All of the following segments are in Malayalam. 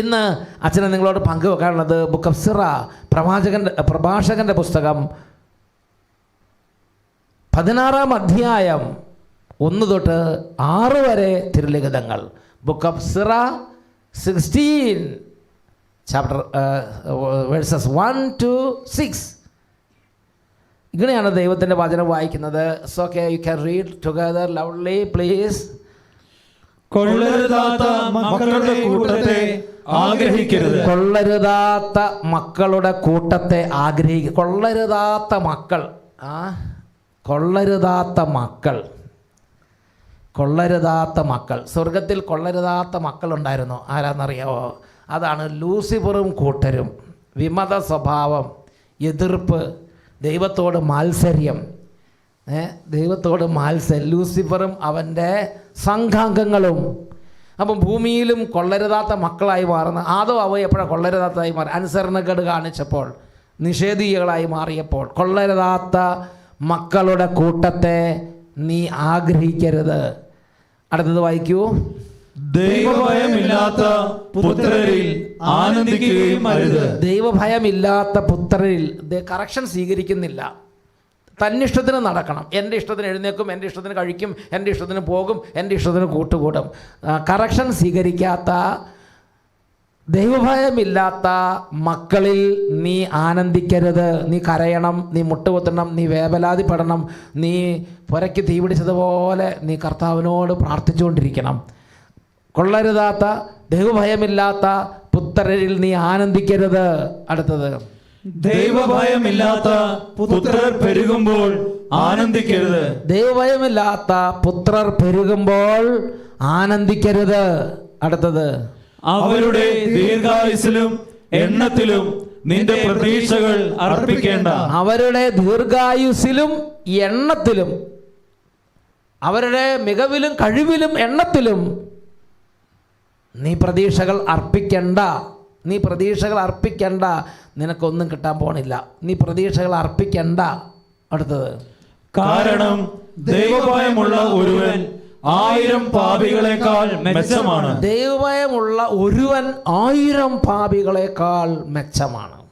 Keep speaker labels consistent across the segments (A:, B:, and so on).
A: ഇന്ന് അച്ഛനെ നിങ്ങളോട് പങ്കുവെക്കാനുള്ളത് ബുക്ക് ഓഫ് സിറ പ്രവാചകന്റെ പ്രഭാഷകന്റെ പുസ്തകം പതിനാറാം അധ്യായം ഒന്ന് തൊട്ട് ആറ് വരെ തിരുലിഖിതങ്ങൾ. Book of Sirach sixteen chapter verses one two six ഇങ്ങനെയാണ് ദൈവത്തിന്റെ വചനം വായിക്കുന്നത്. Okay you can read together lovely please
B: കൊള്ളരുതാത്ത മക്കളുടെ കൂട്ടത്തെ ആഗ്രഹിക്കരുത്.
A: കൊള്ളരുതാത്ത മക്കളുടെ കൂട്ടത്തെ ആഗ്രഹിക്ക കൊള്ളരുതാത്ത മക്കൾ. ആ? കൊള്ളരുതാത്ത മക്കൾ. കൊള്ളരുതാത്ത മക്കൾ. സ്വർഗത്തിൽ കൊള്ളരുതാത്ത മക്കളുണ്ടായിരുന്നു ആരാന്നറിയാവോ? അതാണ് ലൂസിഫറും കൂട്ടരും. വിമത സ്വഭാവം എതിർപ്പ് ദൈവത്തോട് മാത്സര്യം. ദൈവത്തോട് മാത്സര്യം ലൂസിഫറും അവന്റെ സംഘാംഗങ്ങളും. അപ്പം ഭൂമിയിലും കൊള്ളരുതാത്ത മക്കളായി മാറുന്ന ആദോ അവ എപ്പോഴാണ് കൊള്ളരുതാത്തതായി മാറി? അനുസരണക്കേട് കാണിച്ചപ്പോൾ നിഷേധീയകളായി മാറിയപ്പോൾ കൊള്ളരുതാത്ത മക്കളുടെ കൂട്ടത്തെ നീ ആഗ്രഹിക്കരുത്. അടുത്തത് വായിക്കൂ.
B: ദൈവഭയമില്ലാത്ത പുത്രരിൽ ആനന്ദിക്കുകയും
A: ദൈവഭയമില്ലാത്ത പുത്രരിൽ കറക്ഷൻ സ്വീകരിക്കുന്നില്ല. തന്നിഷ്ടത്തിന് നടക്കണം. എന്റെ ഇഷ്ടത്തിന് എഴുന്നേക്കും എന്റെ ഇഷ്ടത്തിന് കഴിക്കും എന്റെ ഇഷ്ടത്തിന് പോകും എന്റെ ഇഷ്ടത്തിന് കൂട്ടുകൂടും. കറക്ഷൻ സ്വീകരിക്കാത്ത ദൈവഭയമില്ലാത്ത മക്കളിൽ നീ ആനന്ദിക്കരുത്. നീ കരയണം നീ മുട്ടുകുത്തണം നീ വേവലാതിപ്പെടണം നീ പുരയ്ക്ക് തീ പിടിച്ചതുപോലെ നീ കർത്താവിനോട് പ്രാർത്ഥിച്ചുകൊണ്ടിരിക്കണം. കൊള്ളരുതാത്ത ദൈവഭയമില്ലാത്ത പുത്രരിൽ നീ ആനന്ദിക്കരുത്. അടുത്തത്.
B: ദൈവഭയമില്ലാത്ത പുത്രർ പെരുകുമ്പോൾ ആനന്ദിക്കരുത്.
A: ദൈവഭയമില്ലാത്ത പുത്രർ പെരുകുമ്പോൾ ആനന്ദിക്കരുത്. അടുത്തത്.
B: അവരുടെ ദീർഘായുസിലും എണ്ണത്തിലും നിന്റെ പ്രതീക്ഷകൾ അർപ്പിക്കേണ്ട.
A: അവരുടെ ദീർഘായുസിലും എണ്ണത്തിലും അവരുടെ മികവിലും കഴിവിലും എണ്ണത്തിലും നീ പ്രതീക്ഷകൾ അർപ്പിക്കണ്ട. നീ പ്രതീക്ഷകൾ അർപ്പിക്കണ്ട. നിനക്കൊന്നും കിട്ടാൻ പോണില്ല. നീ പ്രതീക്ഷകൾ അർപ്പിക്കണ്ട. അടുത്തത്.
B: കാരണം ദൈവഭയമുള്ള ഒരുവൻ ആയിരം പാപികളെക്കാൾ മെച്ചമാണ്.
A: ദൈവഭയമുള്ള ഒരുവൻ ആയിരം പാപികളെക്കാൾ മെച്ചമാണ്.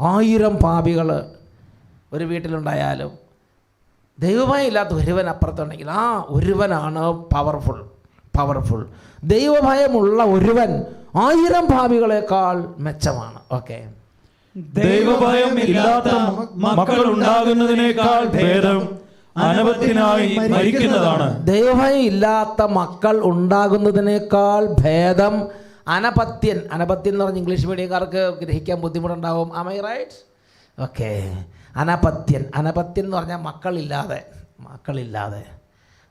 A: ആയിരം പാപികൾ ഒരു വീട്ടിലുണ്ടായാലും ദൈവഭയം ഇല്ലാത്ത ഒരുവൻ അപ്പുറത്തുണ്ടെങ്കിൽ ആ ഒരുവനാണ് പവർഫുൾ പവർഫുൾ ദൈവഭയമുള്ള ഒരുവൻ ആയിരം ഭാവികളെക്കാൾ മെച്ചമാണ്. ഓക്കെ
B: ദൈവഭയം ഇല്ലാത്ത മക്കൾ ഉണ്ടാകുന്നതിനേക്കാൾ ഭേദം അനവത്തിനായി മരിക്കുന്നതാണ്.
A: ദൈവഭയം ഇല്ലാത്ത മക്കൾ ഉണ്ടാകുന്നതിനേക്കാൾ ഭേദം അനപത്യൻ. അനപത്യൻ എന്ന് പറഞ്ഞ ഇംഗ്ലീഷ് മീഡിയക്കാർക്ക് ഗ്രഹിക്കാൻ ബുദ്ധിമുട്ടുണ്ടാവും. അമൈ റൈറ്റ് ഓക്കെ അനപത്യൻ. അനപത്യൻ എന്ന് പറഞ്ഞാൽ മക്കളില്ലാതെ. മക്കളില്ലാതെ.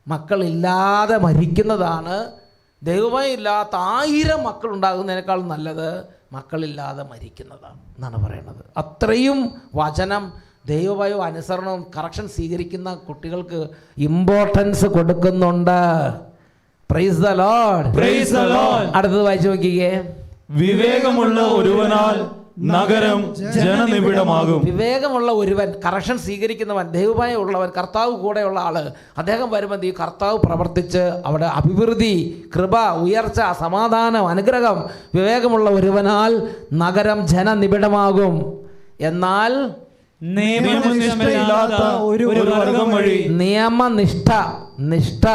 A: മക്കളില്ലാതെ മരിക്കുന്നതാണ് ദൈവഭയം ഇല്ലാത്ത ആയിരം മക്കൾ ഉണ്ടാകുന്നതിനേക്കാൾ നല്ലത് മക്കളില്ലാതെ മരിക്കുന്നതാണ് എന്നാണ് പറയുന്നത്. അത്രയും വചനം ദൈവഭയവും അനുസരണവും കറക്ഷൻ സ്വീകരിക്കുന്ന കുട്ടികൾക്ക് ഇമ്പോർട്ടൻസ് കൊടുക്കുന്നുണ്ട്. Praise the Lord
B: praise.
A: അടുത്തത് വായിച്ചു നോക്കിക്കേ.
B: വിവേകമുള്ള ഒരുവനാൽ നഗരം ജനനിബിഡമാകും.
A: വിവേകമുള്ള ഒരുവൻ കറക്ഷൻ സ്വീകരിക്കുന്നവൻ ദൈവമായ ഉള്ളവൻ കർത്താവ് കൂടെയുള്ള ആൾ അദ്ദേഹം വരുമ്പോൾ ഈ കർത്താവ് പ്രവർത്തിച്ച് അവിടെ അഭിവൃദ്ധി കൃപ ഉയർച്ച സമാധാനം അനുഗ്രഹം വിവേകമുള്ള ഒരുവനാൽ നഗരം ജനനിബിഡമാകും. എന്നാൽ
B: നിയമനിഷ്ഠയില്ലാത്ത ഒരു ഒരു വർഗം വഴി
A: നിയമനിഷ്ഠ നിഷ്ഠ.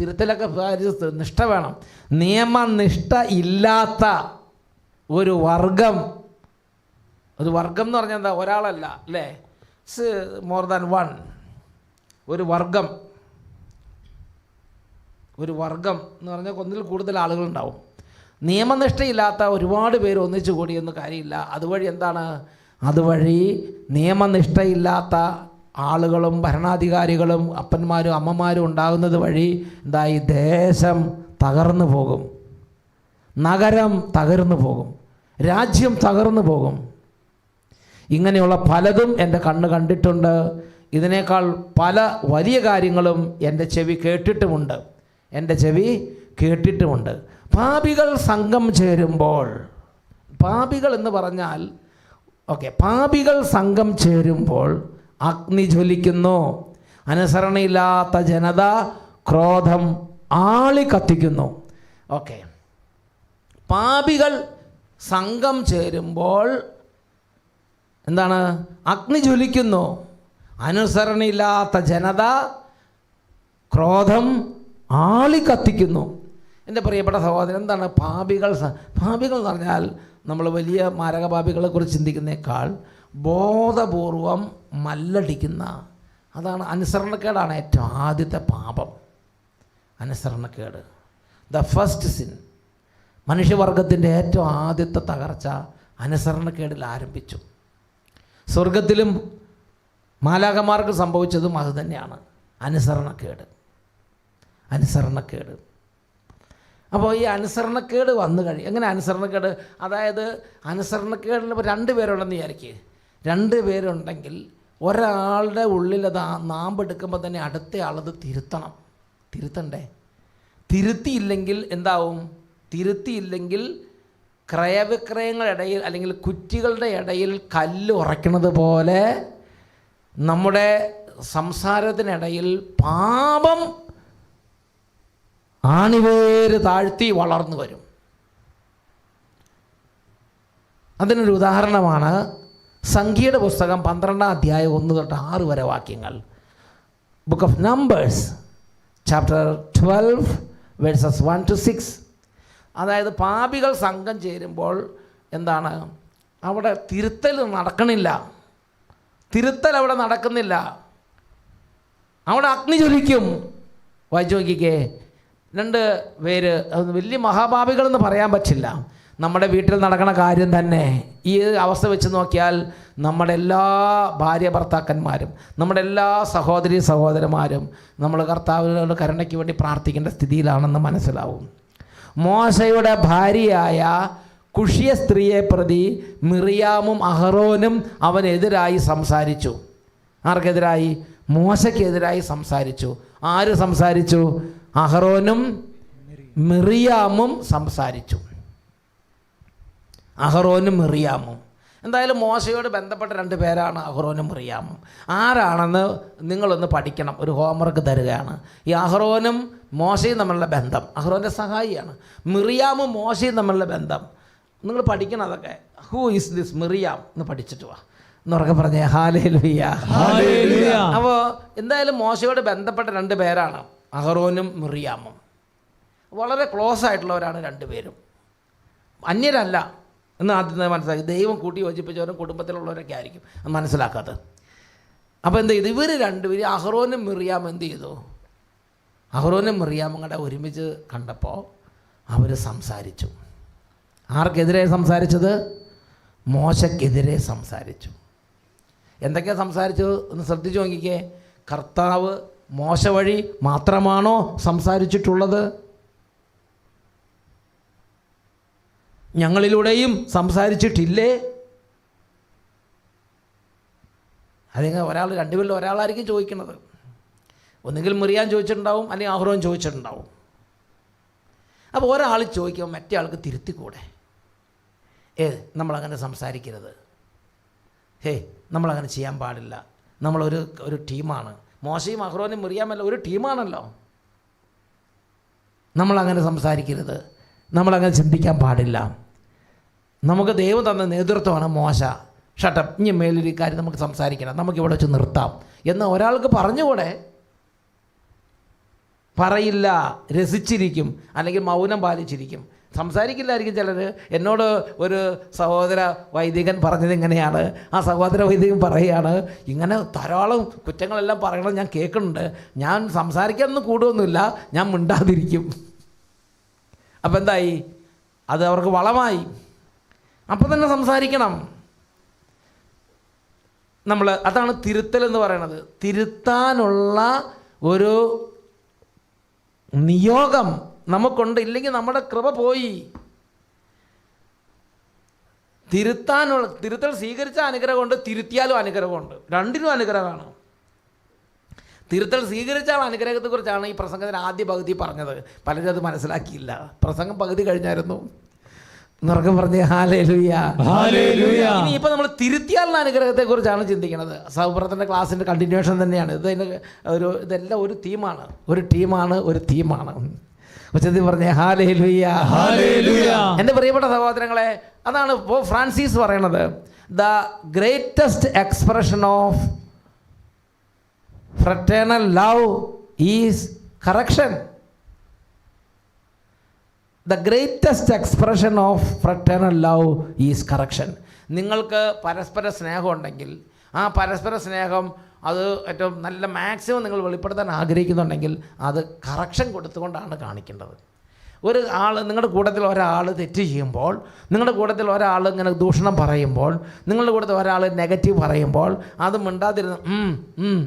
A: തിരുത്തലൊക്കെ നിഷ്ഠ വേണം. നിയമനിഷ്ഠ ഇല്ലാത്ത ഒരു വർഗം. ഒരു വർഗം എന്ന് പറഞ്ഞാൽ എന്താ? ഒരാളല്ല അല്ലേ? മോർ ദാൻ വൺ ഒരു വർഗം. ഒരു വർഗം എന്ന് പറഞ്ഞാൽ ഒന്നിൽ കൂടുതൽ ആളുകളുണ്ടാവും. നിയമനിഷ്ഠയില്ലാത്ത ഒരുപാട് പേര് ഒന്നിച്ചു കൂടിയൊന്നും കാര്യമില്ല. അതുവഴി എന്താണ്? അതുവഴി നിയമനിഷ്ഠയില്ലാത്ത ആളുകളും ഭരണാധികാരികളും അപ്പന്മാരും അമ്മമാരും ഉണ്ടാകുന്നത് വഴി എന്തായി ദേശം തകർന്നു പോകും. നഗരം തകർന്നു പോകും. രാജ്യം തകർന്നു പോകും. ഇങ്ങനെയുള്ള പലതും എന്റെ കണ്ണ് കണ്ടിട്ടുണ്ട്. ഇതിനേക്കാൾ പല വലിയ കാര്യങ്ങളും എന്റെ ചെവി കേട്ടിട്ടുമുണ്ട്. എന്റെ ചെവി കേട്ടിട്ടുമുണ്ട്. പാപികൾ സംഘം ചേരുമ്പോൾ പാപികൾ എന്ന് പറഞ്ഞാൽ ഓക്കെ പാപികൾ സംഘം ചേരുമ്പോൾ അഗ്നി ജ്വലിക്കുന്നു. അനുസരണയില്ലാത്ത ജനത ക്രോധം ആളി കത്തിക്കുന്നു ഓക്കെ പാപികൾ സംഘം ചേരുമ്പോൾ എന്താണ്? അഗ്നി ജ്വലിക്കുന്നു. അനുസരണയില്ലാത്ത ജനത ക്രോധം ആളി കത്തിക്കുന്നു എന്റെ പ്രിയപ്പെട്ട സഹോദരൻ എന്താണ് പാപികൾ പാപികൾ എന്ന് പറഞ്ഞാൽ നമ്മൾ വലിയ മാരകപാപികളെ കുറിച്ച് ചിന്തിക്കുന്നേക്കാൾ ബോധപൂർവം മല്ലടിക്കുന്ന അതാണ് അനുസരണക്കേടാണ് ഏറ്റവും ആദ്യത്തെ പാപം. അനുസരണക്കേട്. ദ ഫസ്റ്റ് സിൻ മനുഷ്യവർഗത്തിന്റെ ഏറ്റവും ആദ്യത്തെ തകർച്ച അനുസരണക്കേടിൽ ആരംഭിച്ചു. സ്വർഗത്തിലും മാലാകമാർക്ക് സംഭവിച്ചതും അതുതന്നെയാണ് അനുസരണക്കേട്. അനുസരണക്കേട്. അപ്പോൾ ഈ അനുസരണക്കേട് വന്നു കഴിയും എങ്ങനെ അനുസരണക്കേട്? അതായത് അനുസരണക്കേടിന് ഇപ്പോൾ രണ്ട് പേരുണ്ടെന്ന് വിചാരിക്കുക രണ്ട് പേരുണ്ടെങ്കിൽ ഒരാളുടെ ഉള്ളിൽ അത് നാമ്പെടുക്കുമ്പോൾ തന്നെ അടുത്തയാളത് തിരുത്തണം. തിരുത്തണ്ടേ? തിരുത്തിയില്ലെങ്കിൽ എന്താവും? തിരുത്തിയില്ലെങ്കിൽ ക്രയവിക്രയങ്ങളുടെ ഇടയിൽ അല്ലെങ്കിൽ കുറ്റികളുടെ ഇടയിൽ കല്ല് ഉറയ്ക്കുന്നത് പോലെ നമ്മുടെ സംസാരത്തിനിടയിൽ പാപം ആണിവേര് താഴ്ത്തി വളർന്നു വരും. അതിനൊരു ഉദാഹരണമാണ് സംഖ്യയുടെ പുസ്തകം പന്ത്രണ്ടാം അധ്യായം ഒന്ന് തൊട്ട് ആറ് വരെ വാക്യങ്ങൾ. Book of Numbers chapter twelve verses one two six അതായത് പാപികൾ സംഘം ചേരുമ്പോൾ എന്താണ്? അവിടെ തിരുത്തൽ നടക്കണില്ല. തിരുത്തൽ അവിടെ നടക്കുന്നില്ല. അവിടെ അഗ്നി ജ്വലിക്കും. വായിച്ചു നോക്കിക്കേ. രണ്ട് പേര് വലിയ മഹാഭാവികളെന്ന് പറയാൻ പറ്റില്ല. നമ്മുടെ വീട്ടിൽ നടക്കുന്ന കാര്യം തന്നെ. ഈ അവസ്ഥ വെച്ച് നോക്കിയാൽ നമ്മുടെ എല്ലാ ഭാര്യ ഭർത്താക്കന്മാരും നമ്മുടെ എല്ലാ സഹോദരി സഹോദരന്മാരും നമ്മൾ കർത്താവിനോട് കരുണയ്ക്ക് വേണ്ടി പ്രാർത്ഥിക്കേണ്ട സ്ഥിതിയിലാണെന്ന് മനസ്സിലാവും. മോശയുടെ ഭാര്യയായ കുഷിയ സ്ത്രീയെ പ്രതി മിറിയാമും അഹറോനും അവനെതിരായി സംസാരിച്ചു. ആർക്കെതിരായി? മോശയ്ക്കെതിരായി സംസാരിച്ചു. ആര് സംസാരിച്ചു? അഹറോനും മിറിയാമും സംസാരിച്ചു. അഹറോനും മിറിയാമും. എന്തായാലും മോശയോട് ബന്ധപ്പെട്ട രണ്ട് പേരാണ് അഹ്റോനും മിറിയാമും ആരാണെന്ന് നിങ്ങളൊന്ന് പഠിക്കണം ഒരു ഹോംവർക്ക് തരികയാണ്. ഈ അഹ്റോനും മോശയും തമ്മിലുള്ള ബന്ധം അഹ്റോന്റെ സഹായിയാണ്. മിറിയാമും മോശയും തമ്മിലുള്ള ബന്ധം. നിങ്ങൾ പഠിക്കണം അതൊക്കെ. Who is this Miriam? എന്ന് പഠിച്ചിട്ട് വാ. എന്നുറക്കെ പറഞ്ഞേ ഹാലേ ലുയ്യ. അപ്പോൾ എന്തായാലും മോശയോട് ബന്ധപ്പെട്ട രണ്ട് പേരാണ് അഹ്റോനും മിറിയാമും. വളരെ ക്ലോസ് ആയിട്ടുള്ളവരാണ് രണ്ടുപേരും അന്യരല്ല എന്ന് ആദ്യം മനസ്സിലാക്കി. ദൈവം കൂട്ടി യോജിപ്പിച്ചവരും കുടുംബത്തിലുള്ളവരൊക്കെ ആയിരിക്കും. അത് മനസ്സിലാക്കാത്തത്. അപ്പോൾ എന്ത് ചെയ്തു? ഇവർ രണ്ടുപേരും അഹ്റോനും മിറിയാം എന്ത് ചെയ്തു? അഹ്റോനും മിറിയാമും കൂടെ ഒരുമിച്ച് കണ്ടപ്പോൾ അവർ സംസാരിച്ചു. ആർക്കെതിരെ സംസാരിച്ചത്? മോശക്കെതിരെ സംസാരിച്ചു. എന്തൊക്കെയാണ് സംസാരിച്ചത് എന്ന് ശ്രദ്ധിച്ചു നോക്കിക്കേ. കർത്താവ് മോശ വഴി മാത്രമാണോ സംസാരിച്ചിട്ടുള്ളത്? ഞങ്ങളിലൂടെയും സംസാരിച്ചിട്ടില്ലേ? അല്ലെങ്കിൽ ഒരാൾ രണ്ടുപേരിൽ ഒരാളായിരിക്കും ചോദിക്കുന്നത്. ഒന്നുകിൽ മുറിയാൻ ചോദിച്ചിട്ടുണ്ടാവും അല്ലെങ്കിൽ ആഹ്റോൻ ചോദിച്ചിട്ടുണ്ടാവും. അപ്പോൾ ഒരാൾ ചോദിക്കുമ്പോൾ മറ്റേ ആൾക്ക് തിരുത്തിക്കൂടെ? ഏ നമ്മളങ്ങനെ സംസാരിക്കരുത്. ഹേ നമ്മളങ്ങനെ ചെയ്യാൻ പാടില്ല. നമ്മളൊരു ഒരു ടീമാണ്. മോശയും അഹ്റോനും മുറിയാമല്ല ഒരു ടീമാണല്ലോ. നമ്മളങ്ങനെ സംസാരിക്കരുത്. നമ്മളങ്ങനെ ചിന്തിക്കാൻ പാടില്ല. നമുക്ക് ദൈവം തന്ന നേതൃത്വമാണ് മോശ. ഷട്ടപ്പ് ഇനി മേലൊരു കാര്യം നമുക്ക് സംസാരിക്കണം. നമുക്കിവിടെ വെച്ച് നിർത്താം. എന്ന് ഒരാൾക്ക് പറഞ്ഞുകൂടെ? പറയില്ല. രസിച്ചിരിക്കും. അല്ലെങ്കിൽ മൗനം പാലിച്ചിരിക്കും. സംസാരിക്കില്ലായിരിക്കും ചിലർ എന്നോട് ഒരു സഹോദര വൈദികൻ പറഞ്ഞത് ഇങ്ങനെയാണ്. ആ സഹോദര വൈദികൻ പറയുകയാണ് ഇങ്ങനെ ധാരാളം കുറ്റങ്ങളെല്ലാം പറയണം ഞാൻ കേൾക്കുന്നുണ്ട്. ഞാൻ സംസാരിക്കാനൊന്നും കൂടുമൊന്നുമില്ല ഞാൻ മിണ്ടാതിരിക്കും. അപ്പം എന്തായി? അത് അവർക്ക് വളമായി. അപ്പോൾ തന്നെ സംസാരിക്കണം. നമ്മൾ അതാണ് തിരുത്തൽ എന്ന് പറയുന്നത് തിരുത്താനുള്ള ഒരു നിയോഗം നമുക്കുണ്ട്. ഇല്ലെങ്കിൽ നമ്മുടെ കൃപ പോയി. തിരുത്താനുള്ള തിരുത്തൽ സ്വീകരിച്ച അനുഗ്രഹമുണ്ട് തിരുത്തിയാലും അനുഗ്രഹമുണ്ട്. രണ്ടിനും അനുഗ്രഹമാണ്. തിരുത്തൽ സ്വീകരിച്ച ആൾ അനുഗ്രഹത്തെക്കുറിച്ചാണ് ഈ പ്രസംഗത്തിന് ആദ്യ പകുതി പറഞ്ഞത്. പലരും അത് മനസ്സിലാക്കിയില്ല. പ്രസംഗം പകുതി കഴിഞ്ഞായിരുന്നു. എന്നുറക്കം പറഞ്ഞ്
B: ലുയാ.
A: ഇനി ഇപ്പം നമ്മൾ തിരുത്തിയാലുള്ള അനുഗ്രഹത്തെ കുറിച്ചാണ് ചിന്തിക്കുന്നത്. സൗപ്രത്തിന്റെ ക്ലാസ്സിന്റെ കണ്ടിന്യൂഷൻ തന്നെയാണ്. ഇത് ഒരു ഇതെല്ലാം ഒരു തീമാണ് ഒരു ടീമാണ് ഒരു തീമാണ് ഉച്ചത്തിൽ പറഞ്ഞേ ഹാലേ ലുയ്യ
B: ഹല്ലേലൂയ.
A: എന്റെ പ്രിയപ്പെട്ട സഹോദരങ്ങളെ അതാണ് ഇപ്പോൾ ഫ്രാൻസിസ് പറയണത്. The greatest expression of fraternal love is correction. The greatest expression of fraternal love is correction നിങ്ങൾക്ക് പരസ്പര സ്നേഹം ഉണ്ടെങ്കിൽ ആ പരസ്പര സ്നേഹം അത് ഏറ്റവും നല്ല മാക്സിമം നിങ്ങൾ വെളിപ്പെടുത്താൻ ആഗ്രഹിക്കുന്നുണ്ടെങ്കിൽ അത് കറക്ഷൻ കൊടുത്തുകൊണ്ടാണ് കാണിക്കേണ്ടത് ഒരു ആൾ നിങ്ങളുടെ കൂട്ടത്തിൽ ഒരാൾ തെറ്റ് ചെയ്യുമ്പോൾ നിങ്ങളുടെ കൂട്ടത്തിൽ ഒരാൾ ഇങ്ങനെ ദൂഷണം പറയുമ്പോൾ നിങ്ങളുടെ കൂട്ടത്തിൽ ഒരാൾ നെഗറ്റീവ് പറയുമ്പോൾ അത് മിണ്ടാതിരുന്ന്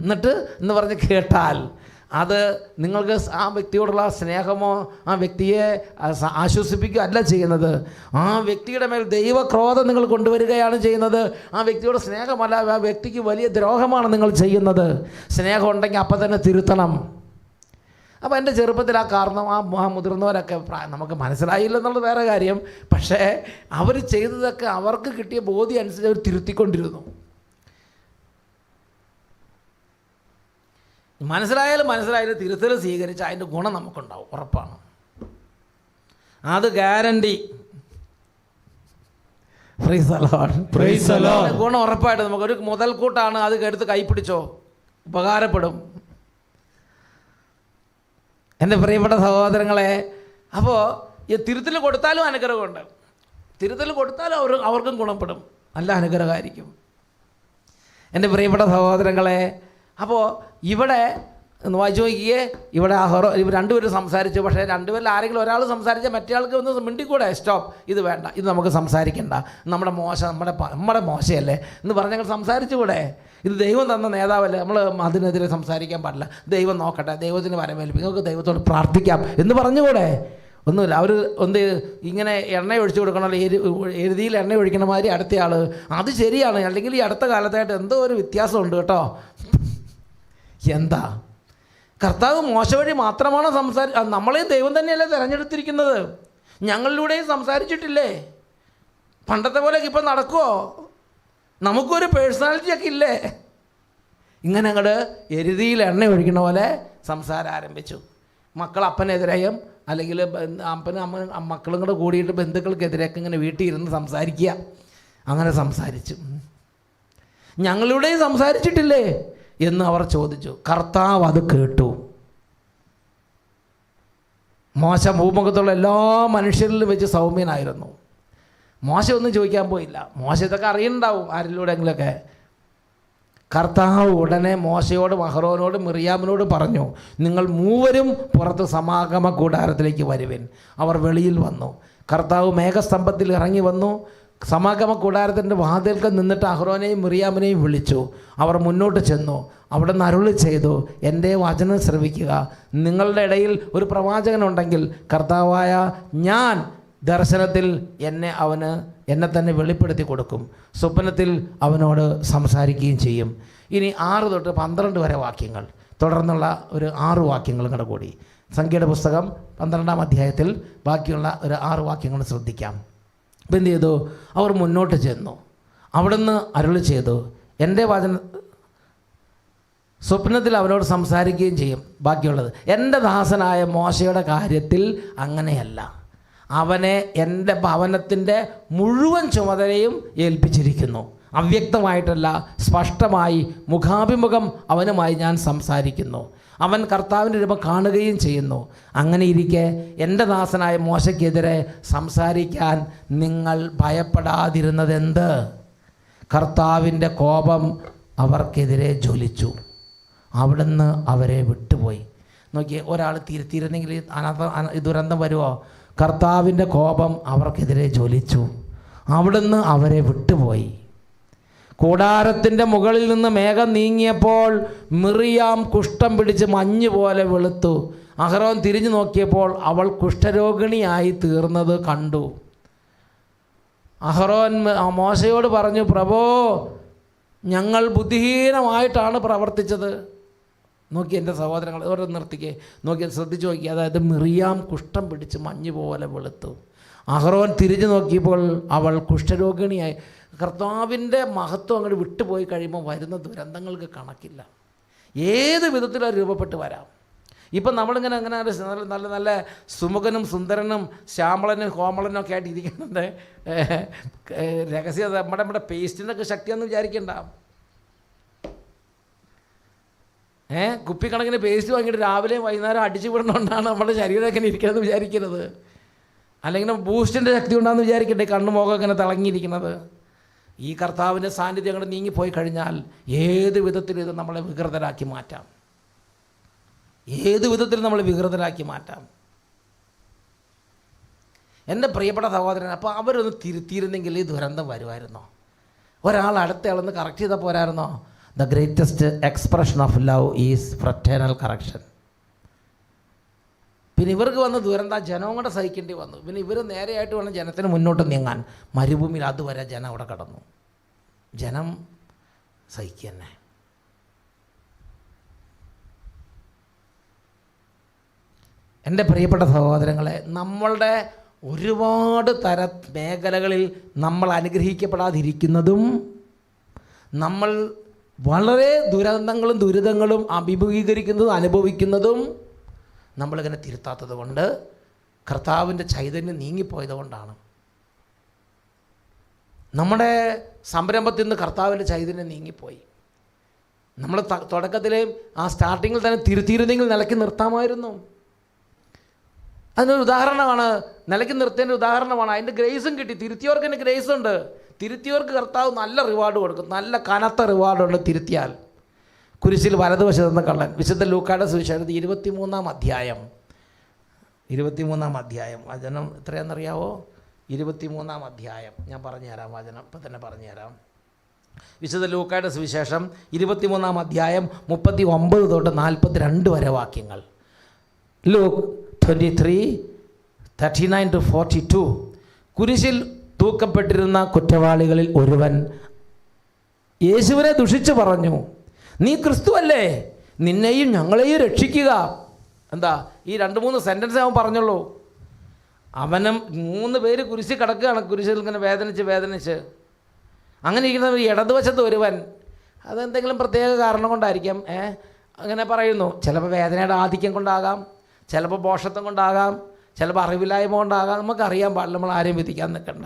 A: എന്നിട്ട് എന്ന് പറഞ്ഞ് കേട്ടാൽ അത് നിങ്ങൾക്ക് ആ വ്യക്തിയോടുള്ള സ്നേഹമോ ആ വ്യക്തിയെ ആശ്വസിപ്പിക്കുക അല്ല ചെയ്യുന്നത്. ആ വ്യക്തിയുടെ മേൽ ദൈവക്രോധം നിങ്ങൾ കൊണ്ടുവരികയാണ് ചെയ്യുന്നത്. ആ വ്യക്തിയോട് സ്നേഹമല്ല ആ വ്യക്തിക്ക് വലിയ ദ്രോഹമാണ് നിങ്ങൾ ചെയ്യുന്നത്. സ്നേഹമുണ്ടെങ്കിൽ അപ്പം തന്നെ തിരുത്തണം. അപ്പോൾ എന്റെ ചെറുപ്പത്തിൽ ആ കാരണം ആ മുതിർന്നവരൊക്കെ നമുക്ക് മനസ്സിലായില്ല എന്നുള്ളത് വേറെ കാര്യം. പക്ഷേ അവർ ചെയ്തതൊക്കെ അവർക്ക് കിട്ടിയ ബോധ്യം അനുസരിച്ച് അവർ തിരുത്തിക്കൊണ്ടിരുന്നു. മനസ്സിലായാലും മനസ്സിലായാലും തിരുത്തൽ സ്വീകരിച്ച് അതിന്റെ ഗുണം നമുക്കുണ്ടാവും ഉറപ്പാണ്. അത് ഗ്യാരണ്ടി ഗുണം ഉറപ്പായിട്ട് നമുക്ക് ഒരു മുതൽക്കൂട്ടാണ് അത് എടുത്ത് കൈപ്പിടിച്ചോ ഉപകാരപ്പെടും. എന്റെ പ്രിയപ്പെട്ട സഹോദരങ്ങളെ അപ്പോൾ ഈ തിരുത്തൽ കൊടുത്താലും അനുഗ്രഹമുണ്ട്. തിരുത്തൽ കൊടുത്താലും അവർ അവർക്കും ഗുണപ്പെടും. നല്ല അനുഗ്രഹമായിരിക്കും. എന്റെ പ്രിയപ്പെട്ട സഹോദരങ്ങളെ അപ്പോൾ ഇവിടെ ഒന്ന് വായിച്ചു നോക്കിയേ ഇവിടെ അഹറോ ഇവർ രണ്ടുപേരും സംസാരിച്ചു. പക്ഷേ രണ്ടുപേരിൽ ആരെങ്കിലും ഒരാൾ സംസാരിച്ചാൽ മറ്റേ ആൾക്ക് ഒന്ന് മിണ്ടിക്കൂടെ? സ്റ്റോപ്പ്. ഇത് വേണ്ട. ഇത് നമുക്ക് സംസാരിക്കണ്ട. നമ്മുടെ മോശ നമ്മുടെ നമ്മുടെ മോശമല്ലേ എന്ന് പറഞ്ഞ് ഞങ്ങൾ സംസാരിച്ചുകൂടെ? ഇത് ദൈവം തന്ന നേതാവല്ലേ? നമ്മൾ അതിനെതിരെ സംസാരിക്കാൻ പാടില്ല. ദൈവം നോക്കട്ടെ. ദൈവത്തിന് വരമേൽപ്പിക്കും. നമുക്ക് ദൈവത്തോട് പ്രാർത്ഥിക്കാം എന്ന് പറഞ്ഞുകൂടെ? ഒന്നുമില്ല. അവർ എന്ത് ഇങ്ങനെ എണ്ണ ഒഴിച്ചു കൊടുക്കണമല്ലോ. എരു എരുതിയിൽ എണ്ണ ഒഴിക്കണ മാതിരി അടുത്തയാൾ അത് ശരിയാണ്. അല്ലെങ്കിൽ ഈ അടുത്ത കാലത്തായിട്ട് എന്തോ ഒരു വ്യത്യാസമുണ്ട് കേട്ടോ. എന്താ? കർത്താവ് മോശ വഴി മാത്രമാണ് സംസാരി നമ്മളെയും ദൈവം തന്നെയല്ലേ തിരഞ്ഞെടുത്തിരിക്കുന്നത്? ഞങ്ങളിലൂടെയും സംസാരിച്ചിട്ടില്ലേ? പണ്ടത്തെ പോലെ ഇപ്പം നടക്കുമോ നമുക്കൊരു പേഴ്സണാലിറ്റി ഒക്കെ ഇല്ലേ? ഇങ്ങനെ അങ്ങോട്ട് എരുതിയിൽ എണ്ണ ഒഴിക്കണ പോലെ സംസാരം ആരംഭിച്ചു. മക്കൾ അപ്പനെതിരെയും അല്ലെങ്കിൽ അപ്പനും അമ്മ മക്കളും കൂടെ കൂടിയിട്ട് ബന്ധുക്കൾക്കെതിരെയൊക്കെ ഇങ്ങനെ വീട്ടിൽ ഇരുന്ന് സംസാരിക്കുക. അങ്ങനെ സംസാരിച്ചു. ഞങ്ങളിവിടെയും സംസാരിച്ചിട്ടില്ലേ? എന്ന് അവർ ചോദിച്ചു. കർത്താവ് അത് കേട്ടു. മോശ ഭൂമുഖത്തുള്ള എല്ലാ മനുഷ്യരിലും വെച്ച് സൗമ്യനായിരുന്നു. മോശ ഒന്നും ചോദിക്കാൻ പോയില്ല. മോശ ഇതൊക്കെ അറിയുന്നുണ്ടാവും ആരിലൂടെങ്കിലൊക്കെ. കർത്താവ് ഉടനെ മോശയോട് മഹറോനോട് മിറിയാമിനോട് പറഞ്ഞു നിങ്ങൾ മൂവരും പുറത്ത് സമാഗമ കൂടാരത്തിലേക്ക് വരുവിൻ. അവർ വെളിയിൽ വന്നു. കർത്താവ് മേഘസ്തംഭത്തിൽ ഇറങ്ങി വന്നു. സമാഗമ കൂടാരത്തിന്റെ വാതിൽക്കൽ നിന്നിട്ട് അഹ്റോനെയും മിറിയാമിനെയും വിളിച്ചു. അവർ മുന്നോട്ട് ചെന്നു. അവിടെ നിന്ന് അരുളി ചെയ്തു എന്റെ വചനം ശ്രവിക്കുക. നിങ്ങളുടെ ഇടയിൽ ഒരു പ്രവാചകനുണ്ടെങ്കിൽ കർത്താവായ ഞാൻ ദർശനത്തിൽ എന്നെ അവന് എന്നെ തന്നെ വെളിപ്പെടുത്തി കൊടുക്കും. സ്വപ്നത്തിൽ അവനോട് സംസാരിക്കുകയും ചെയ്യും. ഇനി ആറ് തൊട്ട് പന്ത്രണ്ട് വരെ വാക്യങ്ങൾ. തുടർന്നുള്ള ഒരു ആറ് വാക്യങ്ങളും കൂടെ കൂടി. സംഖ്യയുടെ പുസ്തകം പന്ത്രണ്ടാം അധ്യായത്തിൽ ബാക്കിയുള്ള ഒരു ആറ് വാക്യങ്ങൾ ശ്രദ്ധിക്കാം. അപ്പം എന്ത് ചെയ്തു? അവർ മുന്നോട്ട് ചെന്നു. അവിടുന്ന് അരുളി ചെയ്തു എന്റെ വചന സ്വപ്നത്തിൽ അവനോട് സംസാരിക്കുകയും ചെയ്യും. ബാക്കിയുള്ളത് എന്റെ ദാസനായ മോശയുടെ കാര്യത്തിൽ അങ്ങനെയല്ല. അവനെ എന്റെ ഭവനത്തിന്റെ മുഴുവൻ ചുമതലയും ഏൽപ്പിച്ചിരിക്കുന്നു. അവ്യക്തമായിട്ടല്ല സ്പഷ്ടമായി മുഖാഭിമുഖം അവനുമായി ഞാൻ സംസാരിക്കുന്നു. അവൻ കർത്താവിന്റെ രൂപം കാണുകയും ചെയ്യുന്നു. അങ്ങനെ ഇരിക്കെ എന്റെ ദാസനായ മോശയ്ക്കെതിരെ സംസാരിക്കാൻ നിങ്ങൾ ഭയപ്പെടാതിരുന്നതെന്ത്? കർത്താവിന്റെ കോപം അവർക്കെതിരെ ജ്വലിച്ചു. അവിടുന്ന് അവരെ വിട്ടുപോയി. നോക്കിയേ ഒരാൾ തിരുത്തിയിരുന്നെങ്കിൽ ഈ അനർത്ഥ അന- ഈ ദുരന്തം വരുമോ കർത്താവിന്റെ കോപം അവർക്കെതിരെ ജ്വലിച്ചു. അവിടുന്ന് അവരെ വിട്ടുപോയി. കൂടാരത്തിന്റെ മുകളിൽ നിന്ന് മേഘം നീങ്ങിയപ്പോൾ മിറിയാം കുഷ്ഠം പിടിച്ച് മഞ്ഞ് പോലെ വെളുത്തു. അഹ്റോൻ തിരിഞ്ഞു നോക്കിയപ്പോൾ അവൾ കുഷ്ഠരോഗിണിയായി തീർന്നത് കണ്ടു. അഹ്റോൻ മോശയോട് പറഞ്ഞു പ്രഭോ ഞങ്ങൾ ബുദ്ധിഹീനമായിട്ടാണ് പ്രവർത്തിച്ചത്. നോക്കി എന്റെ സഹോദരങ്ങൾ ഇവരെ നിർത്തിക്കേ. നോക്കി ശ്രദ്ധിച്ചു നോക്കി. അതായത് മിറിയാം കുഷ്ഠം പിടിച്ച് മഞ്ഞ് പോലെ വെളുത്തു. അഹ്റോൻ തിരിഞ്ഞു നോക്കിയപ്പോൾ അവൾ കുഷ്ഠരോഗിണിയായി. കർത്താവിന്റെ മഹത്വം അങ്ങോട്ട് വിട്ടുപോയി കഴിയുമ്പോൾ വരുന്ന ദുരന്തങ്ങൾക്ക് കണക്കില്ല. ഏത് വിധത്തിലും രൂപപ്പെട്ട് വരാം. ഇപ്പം നമ്മളിങ്ങനെ അങ്ങനെ നല്ല നല്ല നല്ല സുമുഖനും സുന്ദരനും ശ്യാമളനും കോമളനും ഒക്കെ ആയിട്ട് ഇരിക്കുന്നുണ്ട്. രഹസ്യ നമ്മുടെ നമ്മുടെ പേസ്റ്റിനൊക്കെ ശക്തിയാണെന്ന് വിചാരിക്കണ്ട. ഏഹ് കുപ്പിക്കണക്കിന് പേസ്റ്റ് വാങ്ങിയിട്ട് രാവിലെയും വൈകുന്നേരം അടിച്ചു വിടണോണ്ടാണ് നമ്മുടെ ശരീരം ഇങ്ങനെ ഇരിക്കണമെന്ന് വിചാരിക്കരുത്. അല്ലെങ്കിൽ ബൂസ്റ്റിന്റെ ശക്തി ഉണ്ടാകുന്ന വിചാരിക്കട്ടെ കണ്ണു മുഖം ഇങ്ങനെ തിളങ്ങിയിരിക്കുന്നത്. ഈ കർത്താവിന്റെ സാന്നിധ്യം അങ്ങോട്ട് നീങ്ങിപ്പോയി കഴിഞ്ഞാൽ ഏത് വിധത്തിൽ ഇത് നമ്മളെ വികൃതരാക്കി മാറ്റാം. ഏത് വിധത്തിൽ നമ്മളെ വികൃതരാക്കി മാറ്റാം. എന്റെ പ്രിയപ്പെട്ട സഹോദരൻ അപ്പോൾ അവരൊന്ന് തിരുത്തിയിരുന്നെങ്കിൽ ഈ ദുരന്തം വരുമായിരുന്നോ? ഒരാൾ അടുത്തയാളൊന്ന് കറക്റ്റ് ചെയ്താൽ പോരായിരുന്നോ? The greatest expression of love is fraternal correction പിന്നെ ഇവർക്ക് വന്ന ദുരന്ത ജനവും കൂടെ സഹിക്കേണ്ടി വന്നു. പിന്നെ ഇവർ നേരെയായിട്ട് വേണം ജനത്തിന് മുന്നോട്ട് നീങ്ങാൻ മരുഭൂമിയിൽ അതുവരെ ജനം അവിടെ കടന്നു. ജനം സഹിക്കുക തന്നെ എന്റെ പ്രിയപ്പെട്ട സഹോദരങ്ങളെ നമ്മളുടെ ഒരുപാട് തര മേഖലകളിൽ നമ്മൾ അനുഗ്രഹിക്കപ്പെടാതിരിക്കുന്നതും നമ്മൾ വളരെ ദുരന്തങ്ങളും ദുരിതങ്ങളും അഭിമുഖീകരിക്കുന്നതും അനുഭവിക്കുന്നതും നമ്മളിങ്ങനെ തിരുത്താത്തത് കൊണ്ട് കർത്താവിന്റെ ചൈതന്യം നീങ്ങിപ്പോയത് കൊണ്ടാണ്. നമ്മുടെ സംരംഭത്തിൽ നിന്ന് കർത്താവിന്റെ ചൈതന്യം നീങ്ങിപ്പോയി. നമ്മൾ തുടക്കത്തിൽ ആ സ്റ്റാർട്ടിങ്ങിൽ തന്നെ തിരുത്തിയിരുന്നെങ്കിൽ നിലയ്ക്ക് നിർത്താമായിരുന്നു. അതിനൊരു ഉദാഹരണമാണ് നിലയ്ക്ക് നിർത്തേന്റെ ഉദാഹരണമാണ്. അതിന്റെ ഗ്രേസും കിട്ടി. തിരുത്തിയവർക്ക് തന്നെ ഗ്രേസ് ഉണ്ട് തിരുത്തിയവർക്ക് കർത്താവ് നല്ല റിവാർഡ് കൊടുക്കും. നല്ല കനത്ത റിവാർഡുണ്ട് തിരുത്തിയാൽ. കുരിശിൽ വലതുവശത്ത് നിന്ന് കള്ളൻ. വിശുദ്ധ ലൂക്കായുടെ സുവിശേഷത്തിൽ ഇരുപത്തിമൂന്നാം അധ്യായം. ഇരുപത്തിമൂന്നാം അധ്യായം. വചനം എത്രയാണെന്നറിയാവോ? ഇരുപത്തിമൂന്നാം അധ്യായം. ഞാൻ പറഞ്ഞുതരാം വചനം. ഇപ്പം തന്നെ പറഞ്ഞുതരാം. വിശുദ്ധ ലൂക്കായുടെ സുവിശേഷം ഇരുപത്തിമൂന്നാം അധ്യായം മുപ്പത്തി ഒമ്പത് തൊട്ട് നാൽപ്പത്തി രണ്ട് വരെ വാക്യങ്ങൾ. Luke twenty three thirty nine to forty two കുരിശിൽ തൂക്കപ്പെട്ടിരുന്ന കുറ്റവാളികളിൽ ഒരുവൻ യേശുവിനെ ദുഷിച്ചു പറഞ്ഞു. നീ ക്രിസ്തു അല്ലേ നിന്നെയും ഞങ്ങളെയും രക്ഷിക്കുക. എന്താ ഈ രണ്ട് മൂന്ന് സെന്റൻസ് അവൻ പറഞ്ഞുള്ളൂ. അവനും മൂന്ന് പേര് കുരിശി കിടക്കുകയാണ് കുരിശിൽ ഇങ്ങനെ വേദനിച്ച് വേദനിച്ച്. അങ്ങനെ ഇരിക്കുന്ന ഇടതുവശത്ത് ഒരുവൻ അതെന്തെങ്കിലും പ്രത്യേക കാരണം കൊണ്ടായിരിക്കാം ഏ? അങ്ങനെ പറയുന്നു ചിലപ്പോൾ വേദനയുടെ ആധിക്യം കൊണ്ടാകാം ചിലപ്പോൾ ബോഷത്വം കൊണ്ടാകാം ചിലപ്പോൾ അറിവില്ലായ്മ കൊണ്ടാകാം. നമുക്കറിയാൻ പാടില്ല നമ്മൾ ആരെയും വിധിക്കാൻ നിൽക്കണ്ട.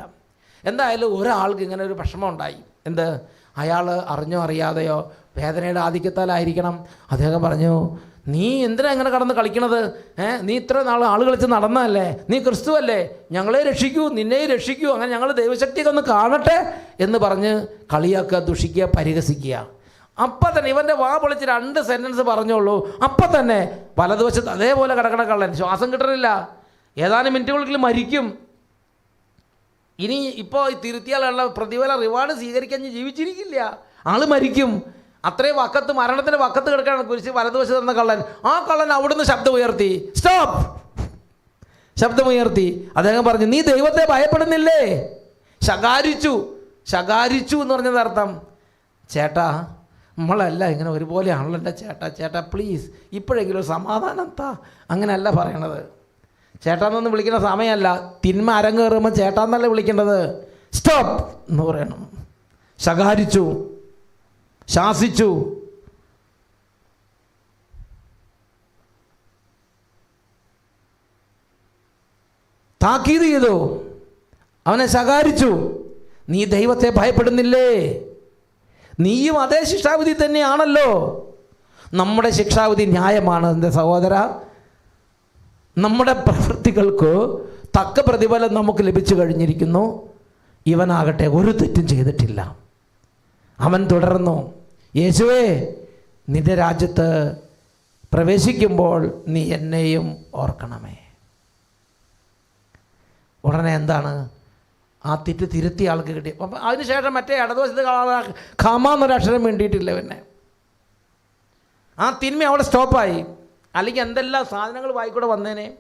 A: എന്തായാലും ഒരാൾക്ക് ഇങ്ങനെ ഒരു വിഷമം ഉണ്ടായി. എന്ത്? അയാൾ അറിഞ്ഞോ അറിയാതെയോ വേദനയുടെ ആധിക്യത്താലായിരിക്കണം. അദ്ദേഹം പറഞ്ഞു നീ എന്തിനാ ഇങ്ങനെ കടന്ന് കളിക്കണത്? ഏ നീ ഇത്ര നാൾ ആൾ കളിച്ച് നടന്നതല്ലേ? നീ ക്രിസ്തു അല്ലേ ഞങ്ങളെ രക്ഷിക്കൂ നിന്നെയും രക്ഷിക്കൂ അങ്ങനെ ഞങ്ങൾ ദൈവശക്തിയൊക്കെ ഒന്ന് കാണട്ടെ എന്ന് പറഞ്ഞ് കളിയാക്കുക ദുഷിക്കുക പരിഹസിക്കുക. അപ്പം തന്നെ ഇവന്റെ വാ പൊളിച്ച് രണ്ട് സെന്റൻസ് പറഞ്ഞോളൂ അപ്പം തന്നെ വലതുവശത്ത് അതേപോലെ കിടക്കണ കള്ളൻ ശ്വാസം കിട്ടണില്ല. ഏതാനും മിനിറ്റുകൾക്കുള്ളിൽ മരിക്കും. ഇനി ഇപ്പോൾ തിരുത്തിയാലുള്ള പ്രതിഫല റിവാർഡ് സ്വീകരിക്കാൻ ജീവിച്ചിരിക്കില്ല. ആൾ മരിക്കും. അത്രയും വക്കത്ത് മരണത്തിന് വക്കത്ത് കിടക്കാണ് കുരിശ് വലതുവശത്ത് നിന്ന കള്ളൻ. ആ കള്ളൻ അവിടുന്ന് ശബ്ദം ഉയർത്തി സ്റ്റോപ്പ് ശബ്ദമുയർത്തി. അദ്ദേഹം പറഞ്ഞു നീ ദൈവത്തെ ഭയപ്പെടുന്നില്ലേ? ശകാരിച്ചു. ശകാരിച്ചു എന്ന് പറഞ്ഞത് അർത്ഥം. ചേട്ടാ നമ്മളല്ല ഇങ്ങനെ ഒരുപോലെയാണല്ലോ എന്റെ ചേട്ടാ. ചേട്ടാ പ്ലീസ് ഇപ്പോഴെങ്കിലും സമാധാനം താ. അങ്ങനെയല്ല പറയണത്. ചേട്ടാന്നൊന്നും വിളിക്കുന്ന സമയമല്ല. തിന്മ അരങ്ങേറുമ്പോൾ ചേട്ടാന്നല്ല വിളിക്കേണ്ടത്? സ്റ്റോപ്പ് എന്ന് പറയണം. ശകാരിച്ചു. ശാസിച്ചു. താക്കീത് ചെയ്തു. അവനെ ശകാരിച്ചു. നീ ദൈവത്തെ ഭയപ്പെടുന്നില്ലേ? നീയും അതേ ശിക്ഷാവിധി തന്നെയാണല്ലോ. നമ്മുടെ ശിക്ഷാവിധി ന്യായമാണ് എന്റെ സഹോദര. നമ്മുടെ പ്രവൃത്തികൾക്ക് തക്ക പ്രതിഫലം നമുക്ക് ലഭിച്ചു കഴിഞ്ഞിരിക്കുന്നു. ഇവനാകട്ടെ ഒരു തെറ്റും ചെയ്തിട്ടില്ല. അവൻ തുടർന്നു. യേശുവേ നിന്റെ രാജ്യത്ത് പ്രവേശിക്കുമ്പോൾ നീ എന്നെയും ഓർക്കണമേ. ഉടനെ എന്താണ്? ആ തെറ്റ് തിരുത്തിയ ആൾക്ക് കിട്ടി. അപ്പം അതിനുശേഷം മറ്റേ ഇടതുവശത്ത് അക്ഷരം വേണ്ടിയിട്ടില്ല പിന്നെ. ആ തിന്മ അവിടെ സ്റ്റോപ്പായി. അല്ലെങ്കിൽ എന്തെല്ലാം സാധനങ്ങൾ വായിക്കൂടെ വന്നേനെ?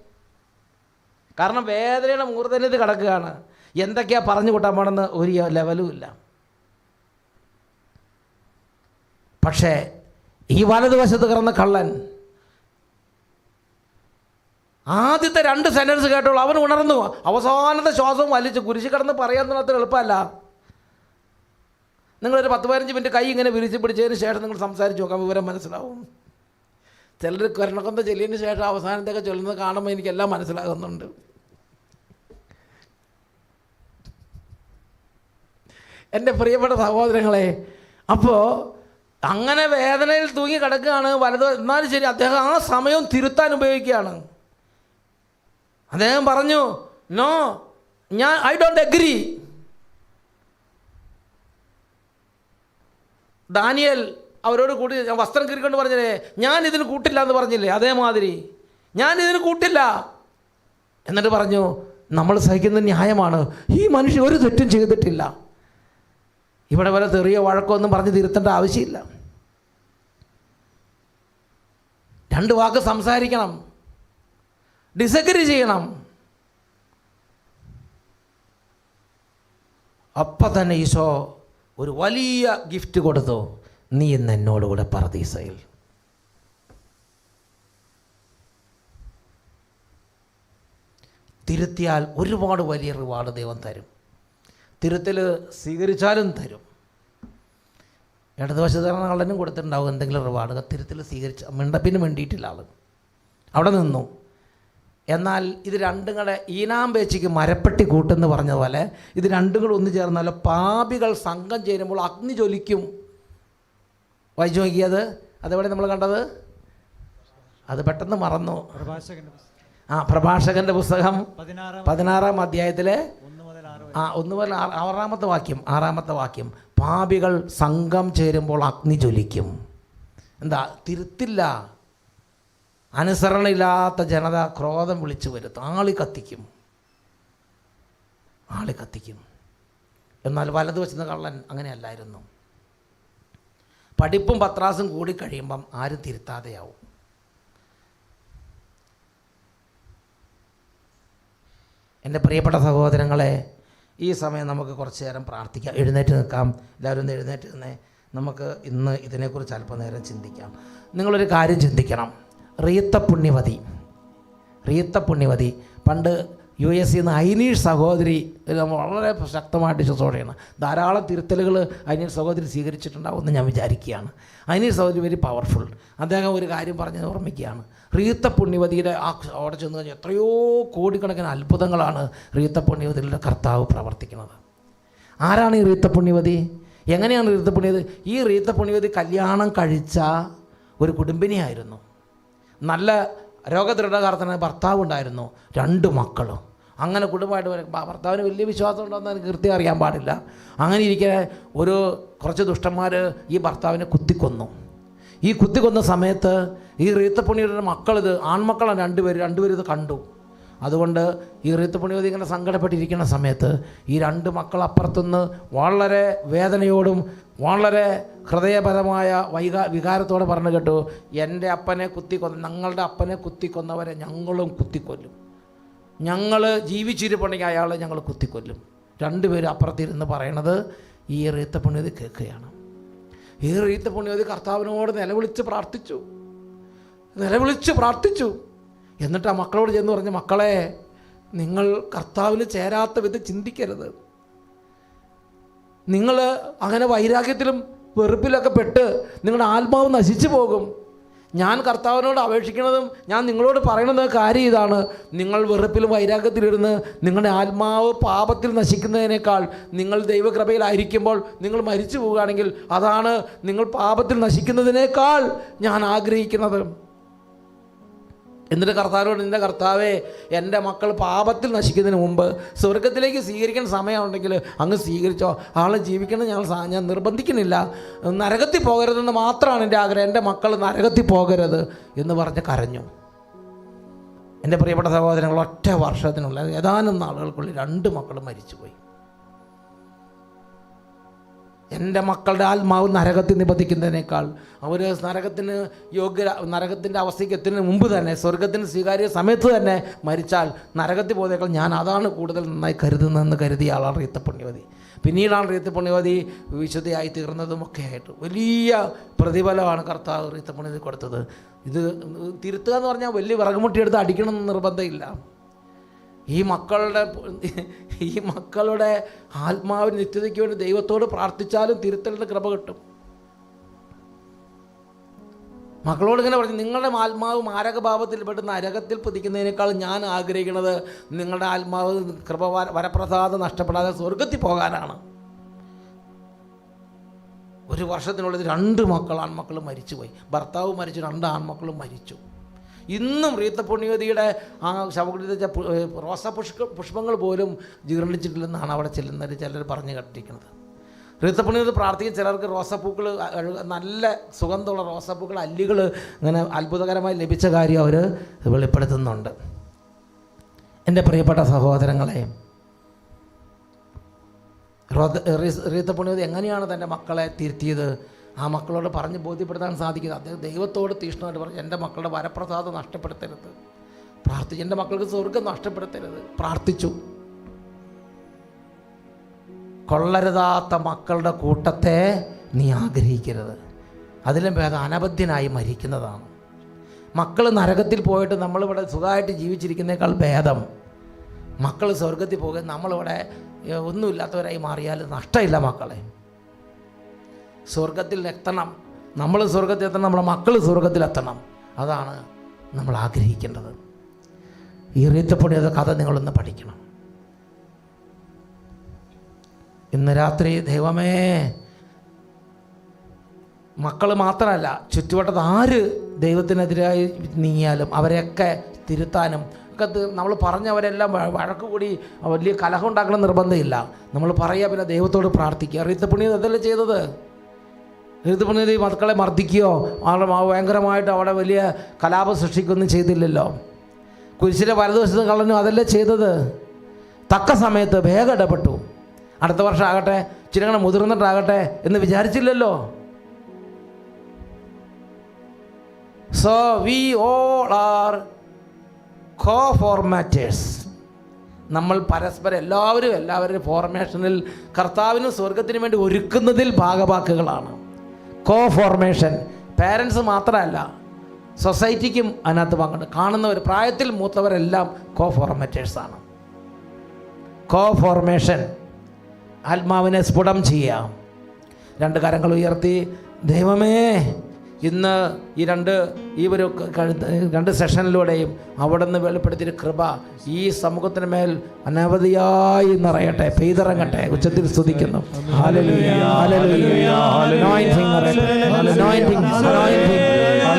A: കാരണം വേദനയുടെ മൂർധന്യത്തിൽ കിടക്കുകയാണ്. എന്തൊക്കെയാണ് പറഞ്ഞു കൂട്ടാൻ പാടുന്ന ഒരു ലെവലും ഇല്ല. പക്ഷേ ഈ വലതുവശത്ത് കിടന്ന കള്ളൻ ആദ്യത്തെ രണ്ട് സെന്റൻസ് കേട്ടോളൂ. അവൻ ഉണർന്നു. അവസാനത്തെ ശ്വാസം വലിച്ചു കുരിശ് കിടന്ന് പറയാൻ അത്ര എളുപ്പമല്ല. നിങ്ങളൊരു പത്ത് പതിനഞ്ച് മിനിറ്റ് കൈ ഇങ്ങനെ വിരിച്ച് പിടിച്ചതിന് ശേഷം നിങ്ങൾ സംസാരിച്ച് നോക്കാം. വിവരം മനസ്സിലാവും. ചിലർ കരുണക്കൊന്ത ചെല്ലിയതിന് ശേഷം അവസാനത്തൊക്കെ ചൊല്ലുന്നത് കാണുമ്പോൾ എനിക്കെല്ലാം മനസ്സിലാകുന്നുണ്ട്. എന്റെ പ്രിയപ്പെട്ട സഹോദരങ്ങളെ അപ്പോൾ അങ്ങനെ വേദനയിൽ തൂങ്ങി കിടക്കുകയാണ് വലത് എന്നാലും ശരി അദ്ദേഹം ആ സമയം തിരുത്താൻ ഉപയോഗിക്കുകയാണ്. അദ്ദേഹം പറഞ്ഞു നോ ഞാൻ ഐ ഡോണ്ട് അഗ്രി ദാനിയൽ അവരോട് കൂട്ടി ഞാൻ വസ്ത്രം കീറിക്കൊണ്ട് പറഞ്ഞില്ലേ ഞാൻ ഇതിന് കൂട്ടില്ല എന്ന് പറഞ്ഞില്ലേ അതേമാതിരി ഞാൻ ഇതിന് കൂട്ടില്ല. എന്നിട്ട് പറഞ്ഞു നമ്മൾ സഹിക്കുന്ന ന്യായമാണ്. ഈ മനുഷ്യൻ ഒരു തെറ്റും ചെയ്തിട്ടില്ല. ഇവിടെ വരെ തെറിയ വഴക്കമൊന്നും പറഞ്ഞ് തിരുത്തേണ്ട ആവശ്യമില്ല. രണ്ട് വാക്ക് സംസാരിക്കണം. ഡിസഗ്രി ചെയ്യണം. അപ്പം തന്നെ ഈശോ ഒരു വലിയ ഗിഫ്റ്റ് കൊടുത്തു. നീ ഇന്ന് എന്നോടുകൂടെ പറദീസയിൽ. തിരുത്തിയാൽ ഒരുപാട് വലിയ റിവാർഡ് ദൈവം തരും. തിരുത്തൽ സ്വീകരിച്ചാലും തരും. ഇടതുവശത്ത് ആളിനും കൊടുത്തിട്ടുണ്ടാവും എന്തെങ്കിലും റിവാർഡ് തിരുത്തൽ സ്വീകരിച്ച മിണ്ടപ്പിന് വേണ്ടിയിട്ടില്ല ആൾ അവിടെ നിന്നു. എന്നാൽ ഇത് രണ്ടും കൂടെ ഈനാം പേച്ചിക്ക് മരപ്പെട്ടി കൂട്ടെന്ന് പറഞ്ഞ പോലെ ഇത് രണ്ടും കൂടെ ഒന്ന് ചേർന്നാൽ പാപികൾ സംഘം ചേരുമ്പോൾ അഗ്നി ജ്വലിക്കും. വായിച്ചു നോക്കിയത് അതെവിടെ നമ്മൾ കണ്ടത്? അത് പെട്ടെന്ന് മറന്നു. ആ പ്രഭാഷകന്റെ പുസ്തകം
B: പതിനാറാം
A: അധ്യായത്തിലെ
B: ഒന്ന് മുതൽ ആറ് വരെ
A: ആ ഒന്ന് ആറാമത്തെ വാക്യം ആറാമത്തെ വാക്യം. പാപികൾ സംഘം ചേരുമ്പോൾ അഗ്നി ജ്വലിക്കും. എന്താ? തിരുത്തില്ല. അനുസരണയില്ലാത്ത ജനത ക്രോധം വിളിച്ചു വരുത്തും. ആളി കത്തിക്കും. ആളി കത്തിക്കും. എന്നാൽ വലതുവശത്ത് കള്ളൻ അങ്ങനെയല്ലായിരുന്നു. പഠിപ്പും പത്രാസും കൂടി കഴിയുമ്പം ആരും തിരുത്താതെയാവും. എന്റെ പ്രിയപ്പെട്ട സഹോദരങ്ങളെ ഈ സമയം നമുക്ക് കുറച്ച് നേരം പ്രാർത്ഥിക്കാം. എഴുന്നേറ്റ് നിൽക്കാം. എല്ലാവരും ഒന്ന് എഴുന്നേറ്റ് നിന്നേ. നമുക്ക് ഇന്ന് ഇതിനെക്കുറിച്ച് അല്പനേരം ചിന്തിക്കാം. നിങ്ങളൊരു കാര്യം ചിന്തിക്കണം. റീത്ത പുണ്യവതി. റീത്ത പുണ്യവതി. പണ്ട് യു എസ് സിന്ന് ഐനീഷ് സഹോദരി വളരെ ശക്തമായിട്ട് ശുശ്രൂഷയാണ് ധാരാളം തിരുത്തലുകൾ ഐനീഷ് സഹോദരി സ്വീകരിച്ചിട്ടുണ്ടാവുമെന്ന് ഞാൻ വിചാരിക്കുകയാണ്. ഐനീഷ് സഹോദരി വെരി പവർഫുൾ അദ്ദേഹം ഒരു കാര്യം പറഞ്ഞ് ഓർമ്മിക്കുകയാണ്. റീത്ത പുണ്യവതിയുടെ ആ അവിടെ ചെന്ന് കഴിഞ്ഞാൽ എത്രയോ കോടിക്കണക്കിന് അത്ഭുതങ്ങളാണ് റീത്ത പുണ്യവതിയുടെ കർത്താവ് പ്രവർത്തിക്കുന്നത്. ആരാണ് ഈ റീത്ത പുണ്യവതി? എങ്ങനെയാണ് റീത്ത പുണ്യവതി? ഈ റീത്ത പുണ്യവതി കല്യാണം കഴിച്ച ഒരു കുടുംബിനിയായിരുന്നു. നല്ല രോഗദൃഢകാർത്തന ഭർത്താവ് ഉണ്ടായിരുന്നു രണ്ട് മക്കളും. അങ്ങനെ കുടുംബമായിട്ട്. ഭർത്താവിന് വലിയ വിശ്വാസം ഉണ്ടോയെന്ന് എനിക്ക് കൃത്യം അറിയാൻ പാടില്ല. അങ്ങനെ ഇരിക്കെ ഒരു കുറച്ച് ദുഷ്ടന്മാർ ഈ ഭർത്താവിനെ കുത്തിക്കൊന്നു. ഈ കുത്തിക്കൊന്ന സമയത്ത് ഈ റീത്തപ്പുണിയുടെ മക്കളിത് ആൺമക്കളാണ് രണ്ടുപേര് രണ്ടുപേരും ഇത് കണ്ടു. അതുകൊണ്ട് ഈ റീത്തപ്പുണിവതി ഇങ്ങനെ സങ്കടപ്പെട്ടിരിക്കുന്ന സമയത്ത് ഈ രണ്ട് മക്കൾ അപ്പുറത്തുനിന്ന് വളരെ വേദനയോടും വളരെ ഹൃദയപരമായ വൈകാ വികാരത്തോടെ പറഞ്ഞു കേട്ടു എന്റെ അപ്പനെ കുത്തിക്കൊന്ന ഞങ്ങളുടെ അപ്പനെ കുത്തിക്കൊന്നവരെ ഞങ്ങളും കുത്തിക്കൊല്ലും. ഞങ്ങൾ ജീവിച്ചിരിപ്പുണ്ടെങ്കിൽ അയാളെ ഞങ്ങൾ കുത്തിക്കൊല്ലും. രണ്ടുപേരും അപ്പുറത്തിരുന്ന് പറയണത് ഈ റീത്ത പുണ്യത് കേൾക്കുകയാണ്. ഈ റീത്ത പുണ്യത് കർത്താവിനോട് നിലവിളിച്ച് പ്രാർത്ഥിച്ചു. നിലവിളിച്ച് പ്രാർത്ഥിച്ചു. എന്നിട്ട് ആ മക്കളോട് ചെന്ന് പറഞ്ഞ മക്കളെ നിങ്ങൾ കർത്താവിന് ചേരാത്ത വിധം ചിന്തിക്കരുത്. നിങ്ങൾ അങ്ങനെ വൈരാഗ്യത്തിലും വെറുപ്പിലൊക്കെ പെട്ട് നിങ്ങളുടെ ആത്മാവ് നശിച്ചു പോകും. ഞാൻ കർത്താവിനോട് അപേക്ഷിക്കുന്നതും ഞാൻ നിങ്ങളോട് പറയുന്നത് കാര്യം ഇതാണ്. നിങ്ങൾ വെറുപ്പിലും വൈരാഗ്യത്തിലിരുന്ന് നിങ്ങളുടെ ആത്മാവ് പാപത്തിൽ നശിക്കുന്നതിനേക്കാൾ നിങ്ങൾ ദൈവകൃപയിലായിരിക്കുമ്പോൾ നിങ്ങൾ മരിച്ചു പോവുകയാണെങ്കിൽ അതാണ് നിങ്ങൾ പാപത്തിൽ നശിക്കുന്നതിനേക്കാൾ ഞാൻ ആഗ്രഹിക്കുന്നത്. എന്നിട്ട് കർത്താവോട് നിന്റെ കർത്താവേ എന്റെ മക്കൾ പാപത്തിൽ നശിക്കുന്നതിന് മുമ്പ് സ്വർഗത്തിലേക്ക് സ്വീകരിക്കേണ്ട സമയമുണ്ടെങ്കിൽ അങ്ങ് സ്വീകരിച്ചോ. ആളെ ജീവിക്കണം ഞാൻ ഞാൻ നിർബന്ധിക്കുന്നില്ല. നരകത്തിൽ പോകരുതെന്ന് മാത്രമാണ് എന്റെ ആഗ്രഹം. എന്റെ മക്കൾ നരകത്തിൽ പോകരുത് എന്ന് പറഞ്ഞ് കരഞ്ഞു. എന്റെ പ്രിയപ്പെട്ട സഹോദരങ്ങൾ ഒറ്റ വർഷത്തിനുള്ളിൽ ഏതാനും നാളുകൾക്കുള്ളിൽ രണ്ട് മക്കൾ മരിച്ചുപോയി. എന്റെ മക്കളുടെ ആത്മാവ് നരകത്തിൽ നിബന്ധിക്കുന്നതിനേക്കാൾ അവർ നരകത്തിന് യോഗ്യ നരകത്തിന്റെ അവസ്ഥയ്ക്ക് എത്തുന്നതിന് മുമ്പ് തന്നെ സ്വർഗത്തിന് സ്വീകാര്യ സമയത്ത് തന്നെ മരിച്ചാൽ നരകത്തിൽ പോയതേക്കാൾ ഞാൻ അതാണ് കൂടുതൽ നന്നായി കരുതുന്നതെന്ന് കരുതിയ ആളാണ് റീത്ത പുണ്യവതി പിന്നീടാണ് റീത്ത പുണ്യവതി വിശുദ്ധയായി തീർന്നതും ഒക്കെ ആയിട്ട് വലിയ പ്രതിഫലമാണ് കർത്താവ് റീത്ത പുണ്യവതി കൊടുത്തത്. ഇത് തിരുത്തുക എന്ന് പറഞ്ഞാൽ വലിയ വിറകുമുട്ടിയെടുത്ത് അടിക്കണമെന്ന് നിർബന്ധമില്ല. ഈ മക്കളുടെ ഈ മക്കളുടെ ആത്മാവിന് നിത്യതയ്ക്ക് വേണ്ടി ദൈവത്തോട് പ്രാർത്ഥിച്ചാലും തിരുത്തലിന്റെ കൃപ കിട്ടും. മക്കളോട് ഇങ്ങനെ പറഞ്ഞു നിങ്ങളുടെ ആത്മാവ് മാരകഭാവത്തിൽ പെടുന്ന നരകത്തിൽ പതിക്കുന്നതിനേക്കാൾ ഞാൻ ആഗ്രഹിക്കുന്നത് നിങ്ങളുടെ ആത്മാവ് കൃപ വര- വരപ്രസാദം നഷ്ടപ്പെടാതെ സ്വർഗത്തിൽ പോകാനാണ്. ഒരു വർഷത്തിനുള്ളിൽ രണ്ട് മക്കൾ ആൺമക്കളും മരിച്ചുപോയി. ഭർത്താവ് മരിച്ചു രണ്ട് ആൺമക്കളും മരിച്ചു. ഇന്നും റീത്ത പുണ്യവതിയുടെ ആ ശവകുടീര റോസാ പുഷ്പ പുഷ്പങ്ങൾ പോലും ജീർണിച്ചിട്ടില്ലെന്നാണ് അവിടെ ചെല്ലുന്നവർ ചിലർ പറഞ്ഞു കേട്ടിരിക്കുന്നത്. റീത്ത പുണ്യവതി പ്രാർത്ഥിക്കും ചിലർക്ക് റോസാപ്പൂക്കൾ നല്ല സുഗന്ധമുള്ള റോസാപ്പൂക്കൾ അല്ലികൾ ഇങ്ങനെ അത്ഭുതകരമായി ലഭിച്ച കാര്യം അവർ വെളിപ്പെടുത്തുന്നുണ്ട്. എന്റെ പ്രിയപ്പെട്ട സഹോദരങ്ങളെ റോദ- റീത്ത പുണ്യവതി എങ്ങനെയാണ് തന്റെ മക്കളെ തിരുത്തിയത്? ആ മക്കളോട് പറഞ്ഞ് ബോധ്യപ്പെടുത്താൻ സാധിക്കുന്നത് അദ്ദേഹം ദൈവത്തോട് തീഷ്ണമായിട്ട് പറഞ്ഞു എന്റെ മക്കളുടെ വരപ്രസാദം നഷ്ടപ്പെടുത്തരുത്. പ്രാർത്ഥിച്ചു എന്റെ മക്കൾക്ക് സ്വർഗം നഷ്ടപ്പെടുത്തരുത്. പ്രാർത്ഥിച്ചു. കൊള്ളരുതാത്ത മക്കളുടെ കൂട്ടത്തെ നീ ആഗ്രഹിക്കരുത്. അതിലും ഭേദം അനബദ്ധ്യനായി മരിക്കുന്നതാണ്. മക്കൾ നരകത്തിൽ പോയിട്ട് നമ്മളിവിടെ സുഖമായിട്ട് ജീവിച്ചിരിക്കുന്നേക്കാൾ ഭേദം. മക്കൾ സ്വർഗത്തിൽ പോകുക നമ്മളിവിടെ ഒന്നുമില്ലാത്തവരായി മാറിയാൽ നഷ്ടമില്ല മക്കളെ. സ്വർഗത്തിൽ എത്തണം. നമ്മൾ സ്വർഗത്തിൽ എത്തണം നമ്മുടെ മക്കൾ സ്വർഗത്തിലെത്തണം അതാണ് നമ്മൾ ആഗ്രഹിക്കേണ്ടത്. ഈ റീത്തപ്പൊടിയത് കഥ നിങ്ങളൊന്ന് പഠിക്കണം. ഇന്ന് രാത്രി ദൈവമേ മക്കൾ മാത്രമല്ല ചുറ്റുവട്ടത്ത് ആര് ദൈവത്തിനെതിരായി നീങ്ങിയാലും അവരെയൊക്കെ തിരുത്താനും ഒക്കെ നമ്മൾ പറഞ്ഞവരെല്ലാം വഴക്ക് കൂടി വലിയ കലഹം ഉണ്ടാക്കണം നിർബന്ധമില്ല. നമ്മൾ പറയുക പിന്നെ ദൈവത്തോട് പ്രാർത്ഥിക്കുക. റീത്തപ്പുണ്യത് അതല്ലേ ചെയ്തത്? റീത്തപ്പുണ്യത് ഈ മക്കളെ മർദ്ദിക്കുകയോ ഭയങ്കരമായിട്ട് അവിടെ വലിയ കലാപം സൃഷ്ടിക്കുകയൊന്നും ചെയ്തില്ലല്ലോ. കുരിശിലെ വലതുവശത്ത് കള്ളനും അതല്ലേ ചെയ്തത്? തക്ക സമയത്ത് വേഗം ഇടപെട്ടു. അടുത്ത വർഷം ആകട്ടെ ചിരങ്ങനെ മുതിർന്നിട്ടാകട്ടെ എന്ന് വിചാരിച്ചില്ലല്ലോ. So we all are co formators നമ്മൾ പരസ്പരം എല്ലാവരും എല്ലാവരുടെയും ഫോർമേഷനിൽ കർത്താവിനും സ്വർഗത്തിനും വേണ്ടി ഒരുക്കുന്നതിൽ ഭാഗവാക്കുകളാണ് കോ ഫോർമേഷൻ പാരൻസ് മാത്രമല്ല സൊസൈറ്റിക്കും അതിനകത്ത് പങ്കുണ്ട്. കാണുന്നവർ പ്രായത്തിൽ മൂത്തവരെല്ലാം കോ ഫോർമേറ്റേഴ്സാണ് കോ ഫോർമേഷൻ ആത്മാവിനെ സ്ഫുടം ചെയ്യാം. രണ്ട് കരങ്ങൾ ഉയർത്തി ദൈവമേ ഇന്ന് ഈ രണ്ട് ഈ ഒരു രണ്ട് സെഷനിലൂടെയും അവിടെ നിന്ന് വെളിപ്പെടുത്തിയ കൃപ ഈ സമൂഹത്തിന് മേൽ അനവധിയായി നിറയട്ടെ പെയ്തിറങ്ങട്ടെ. ഉച്ചത്തിൽ സ്തുതിക്കുന്നു. Anointing, anointing.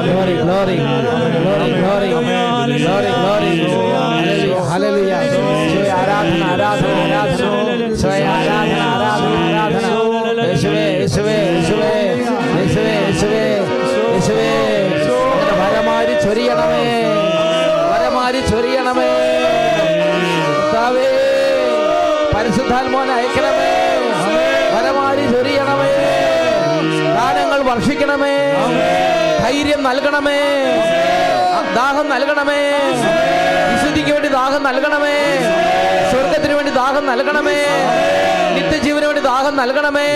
A: Glory, glory, glory, glory, glory, glory. Hallelujah, hallelujah. ആരാധന ആരാധന ആരാധന ഈശോയെ ആരാധന ആരാധന ആരാധന യേശുവേ യേശുവേ യേശുവേ യേശുവേ യേശുവേ യേശുവേ അങ്ങനെ വരമാരി ചൊരിയണമേ വരമാരി ചൊരിയണമേ പരിശുദ്ധാത്മാവിനെ അയക്കണമേ വർഷിക്കണമേ. ധൈര്യം നൽകണമേ. ദാഹം നൽകണമേ. വിശുദ്ധിക്ക് വേണ്ടി ദാഹം നൽകണമേ. സ്വർഗത്തിന് വേണ്ടി ദാഹം നൽകണമേ. നിത്യജീവന് വേണ്ടി ദാഹം നൽകണമേ.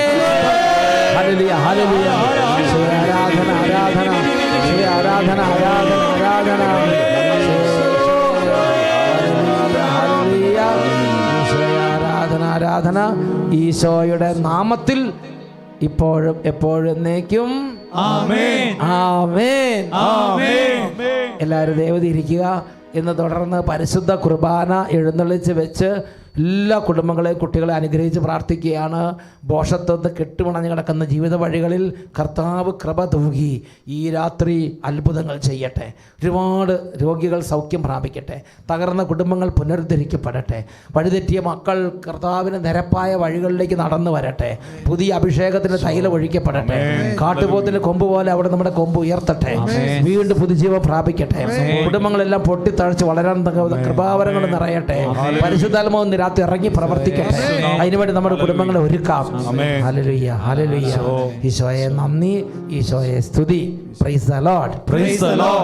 A: ഹല്ലേലൂയ. ആരാധന ആരാധന. ആരാധന ആരാധന ആരാധന ആരാധന ആരാധന. ഈശോയുടെ നാമത്തിൽ ഇപ്പോഴും എപ്പോഴും എന്നേക്കും എല്ലാവരും ദേവതി ഇരിക്കുക എന്ന് തുടർന്ന് പരിശുദ്ധ കുർബാന എഴുന്നള്ളിച്ച് വെച്ച് എല്ലാ കുടുംബങ്ങളെയും കുട്ടികളെ അനുഗ്രഹിച്ച് പ്രാർത്ഥിക്കുകയാണ്. ബോഷത്വത്ത് കെട്ടുമണഞ്ഞ് കിടക്കുന്ന ജീവിത വഴികളിൽ കർത്താവ് കൃപ തൂകി. ഈ രാത്രി അത്ഭുതങ്ങൾ ചെയ്യട്ടെ. ഒരുപാട് രോഗികൾ സൗഖ്യം പ്രാപിക്കട്ടെ. തകർന്ന കുടുംബങ്ങൾ പുനരുദ്ധരിക്കപ്പെടട്ടെ. വഴിതെറ്റിയ മക്കൾ കർത്താവിന് നിരപ്പായ വഴികളിലേക്ക് നടന്നു വരട്ടെ. പുതിയ അഭിഷേകത്തിന് തൈലം ഒഴിക്കപ്പെടട്ടെ. കാട്ടുപോത്തിന് കൊമ്പ് പോലെ അവിടെ നമ്മുടെ കൊമ്പ് ഉയർത്തട്ടെ. വീണ്ടും പുതുജീവൻ പ്രാപിക്കട്ടെ. കുടുംബങ്ങളെല്ലാം പൊട്ടിത്തഴച്ച് വളരാൻ കൃപാവരങ്ങൾ നിറയട്ടെ. പരിശുദ്ധാത്മാവ് രാത്രി ഇറങ്ങി പ്രവർത്തിക്കട്ടെ. അതിനുവേണ്ടി നമ്മുടെ കുടുംബങ്ങളെ ഒരുക്കാം. ഹലലുയ്യ ഹലലുയ്യ ഈശോയെ നന്ദി. ഈശോയെ സ്തുതി. Praise the Lord
B: Praise the Lord.